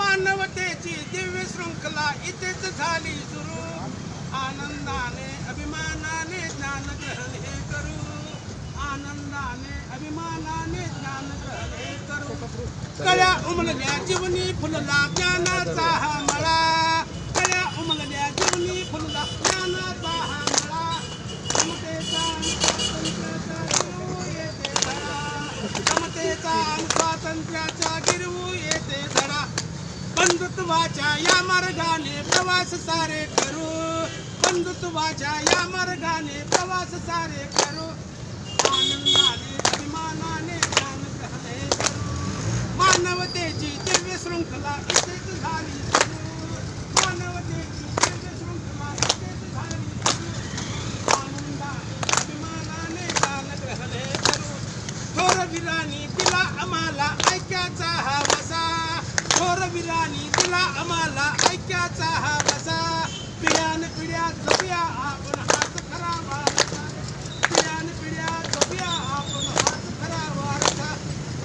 मानवतेची दिव्य शृंखला इथेच झाली सुरू. आनंदाने अभिमानाने ज्ञान ग्रहण हे करू. आनंदाने अभिमानाने ज्ञान ग्रहण हे करू. कळ्या उमलल्या जीवनी फुलला ज्ञानाचा हा मळा. कळ्या उमलल्या जीवनी फुलला ज्ञानाचा हा मळा. समतेचा स्वातंत्र्याचा गिरवू येते समतेचा स्वातंत्र्याचा गिरवू बंधुत्वाच्या या मार्गाने प्रवास सारे करू. बंधुत्वाच्या या मार्गाने प्रवास सारे करू. आनंदाने अभिमानाने ज्ञान ग्रहण करू. मानवतेची दिव्य शृंखला इथेच झाली सुरू. मानवतेची दिव्य शृंखला इथेच झाली आनंदाने अभिमानाने ज्ञान ग्रहण करू. थोर विराणी दिला आम्हाला ऐक्याच वीरानी तुला आम्हाला ऐक्याचा हा बसा पिढ्यान पिढ्या जपूया आपण हात खरा वारसा पिढ्यान पिढ्या जपूया आपण हात खरा वारसा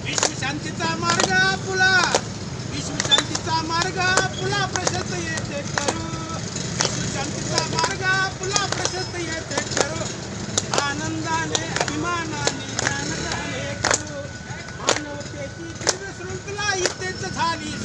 विश्वशांतीचा मार्ग पुला. विश्वशांतीचा मार्ग पुला प्रशस्त येते करू विश्वशांतीचा मार्ग पुला प्रशस्त येते करू आनंदाने अभिमानाने ज्ञानदाने करू. मानवतेची तीव्र शृंखला इथेच झाली.